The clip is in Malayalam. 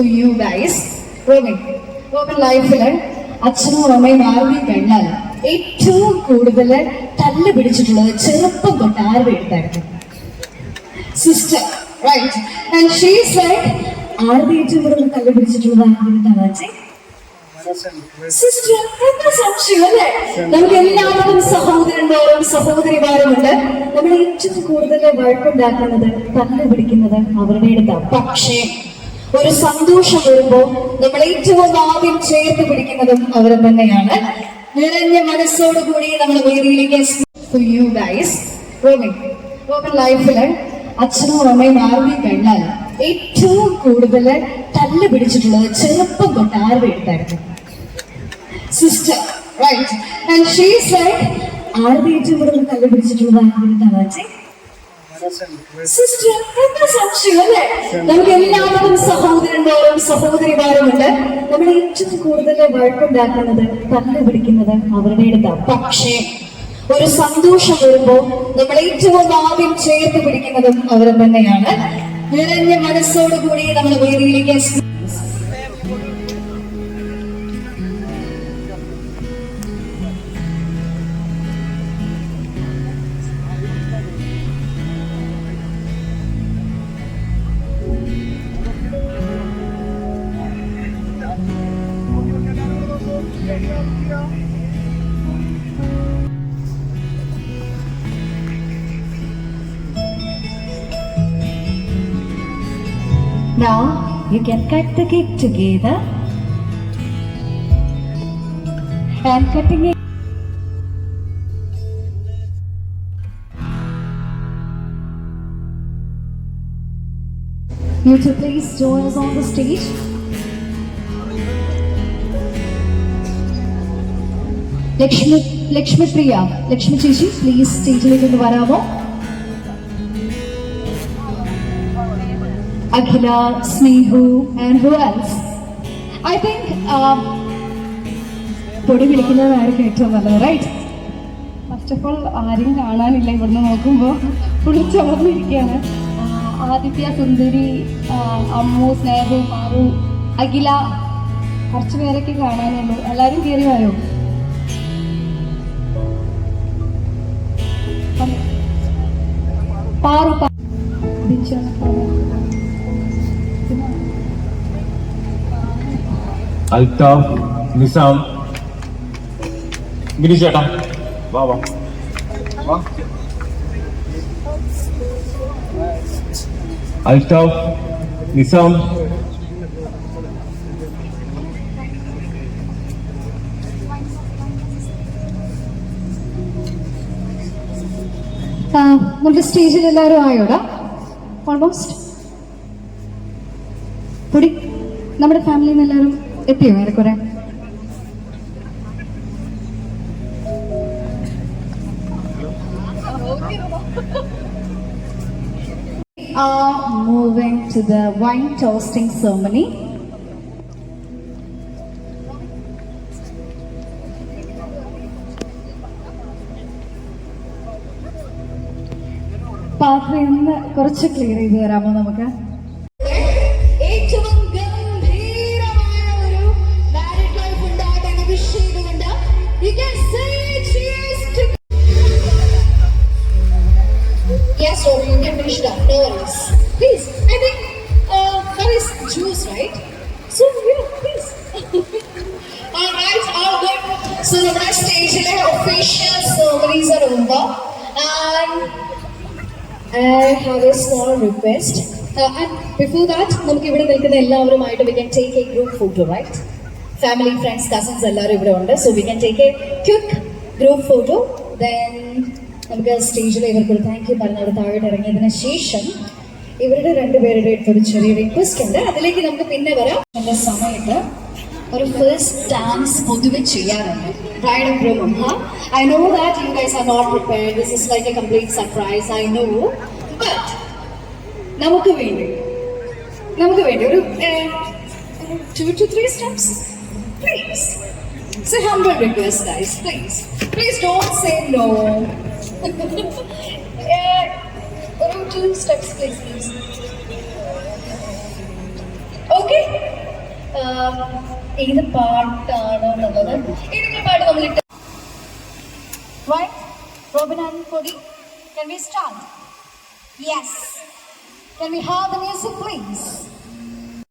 For you guys Robin Robin ലൈഫിൽ അച്ഛനും അമ്മയും ആരുടെയും കഴിഞ്ഞാൽ ഏറ്റവും കൂടുതൽ തല്ല് പിടിച്ചിട്ടുള്ളത് ചെറുപ്പം തൊട്ട് ആരുടെ എടുത്തായിരുന്നു sister right and she's like ആരുടെ ഏറ്റവും കൂടുതൽ തല്ല് പിടിച്ചിട്ടുള്ളത് ആരുടെ നമുക്ക് എല്ലാവർക്കും സഹോദരന്മാരും സഹോദരിമാരുമുണ്ട്. നമ്മൾ ഏറ്റവും കൂടുതൽ വഴക്കുണ്ടാക്കുന്നത് തല്ല് പിടിക്കുന്നത് അവരുടെ അടുത്താണ്. പക്ഷേ ഒരു സന്തോഷം വരുമ്പോൾ നമ്മൾ ഏറ്റവും ആദ്യം ചേർത്ത് പിടിക്കുന്നതും അവർ തന്നെയാണ്. നിറഞ്ഞ മനസ്സോടുകൂടി നമ്മൾ വേദിയിലേക്ക് യു ഗൈസ് റോബിൻ റോബിൻ ലൈഫിൽ അച്ഛനും അമ്മയും ആർമി കഴിഞ്ഞാൽ ഏറ്റവും കൂടുതൽ തല്ല് പിടിച്ചിട്ടുള്ളത് ചെറുപ്പം തൊട്ട് ആരുടെ അടുത്തായിരുന്നു sister right and she's like ആരുടെ ഏറ്റവും കൂടുതൽ തല്ല് പിടിച്ചിട്ടുള്ളത് ആരുടെ സിസ്റ്റർ സംശയം അല്ലേ? നമുക്ക് സഹോദരന്മാരും സഹോദരിമാരുമുണ്ട്. നമ്മൾ ഏറ്റവും കൂടുതൽ വഴക്കുണ്ടാക്കുന്നത് തല്ല് പിടിക്കുന്നത് അവരുടെ അടുത്താണ് പക്ഷേ ഒരു സന്തോഷം വരുമ്പോ നമ്മൾ ഏറ്റവും ആദ്യം ചേർത്ത് പിടിക്കുന്നതും അവർ തന്നെയാണ്. നിറഞ്ഞ മനസ്സോടുകൂടി നമ്മൾ വേദിയിലേക്ക് Now you can cut the cake together. And cutting it. You two please join us on the stage. Lakshmi Lakshmi Priya Lakshmi ചേച്ചി പ്ലീസ് സ്റ്റേജിലേക്ക് ഒന്ന് വരാമോ Akhila Snehu, and who else I think പൊടി വിളിക്കുന്നതായിരിക്കും ഏറ്റവും നല്ലത് റൈറ്റ് ഫസ്റ്റ് ഓഫ് ഓൾ ആരും കാണാനില്ല ഇവിടുന്ന് നോക്കുമ്പോൾ ഫുൾ ചുമന്നിരിക്കുകയാണ് ആദിത്യ സുന്ദരി അമ്മു സ്നേഹു മാറു അഖില. കുറച്ച് പേരൊക്കെ കാണാനുള്ളൂ. എല്ലാവരും കയറി വരും. പാറു പാ- അൽത്താഫ് നിസാം ഗിരി ചേട്ടാ വാ വാ അൽതാഫ് നിസാം നമ്മുടെ സ്റ്റേജിൽ എല്ലാവരും ആയോടാ? ഓൾമോസ്റ്റ് പൊടി നമ്മുടെ ഫാമിലിയിൽ നിന്ന് എല്ലാവരും എത്തിയോ ഏറെക്കുറെ are moving to the wine toasting ceremony. പാത്രം ഒന്ന് കുറച്ച് ക്ലിയർ ചെയ്ത് തരാമോ നമുക്ക് I have a small request. Uh, and before that, നമുക്ക് ഇവിടെ നിൽക്കുന്ന എല്ലാവരുമായിട്ട് we can take a group photo, right? Family, friends, cousins എല്ലാവരും ഇവിടെ ഉണ്ട്. So we can take a quick group photo. Then നമുക്ക് സ്റ്റേജിൽ ഇവർക്ക് ഒരു താങ്ക് യു പറഞ്ഞ അവിടെ താഴോട്ട് ഇറങ്ങിയതിന് ശേഷം ഇവരുടെ രണ്ടുപേരുടെ അടുത്ത് ഒരു ചെറിയ റിക്വസ്റ്റ് ഉണ്ട് അതിലേക്ക് നമുക്ക് പിന്നെ വരാം എന്റെ സമയത്ത് ഒരു ഫേസ്റ്റ് ഡാൻസ് പൊതുവെ ചെയ്യാറുണ്ട് bride and ഗ്രൂമും I know that you guys are not prepared this is like a complete surprise I know but നമുക്ക് വേണ്ടി നമുക്ക് വേണ്ടി ഒരു two two three steps please It's a humble request, guys. Please. Please don't say no. Eh, two steps, please, please. Okay? ഏത് പാട്ടാണ് എന്നുള്ളത് ഏതെങ്കിലും പാട്ട് നമ്മൾ ഇട്ട് Right? Robin can we start? Yes. Can we have the music, please?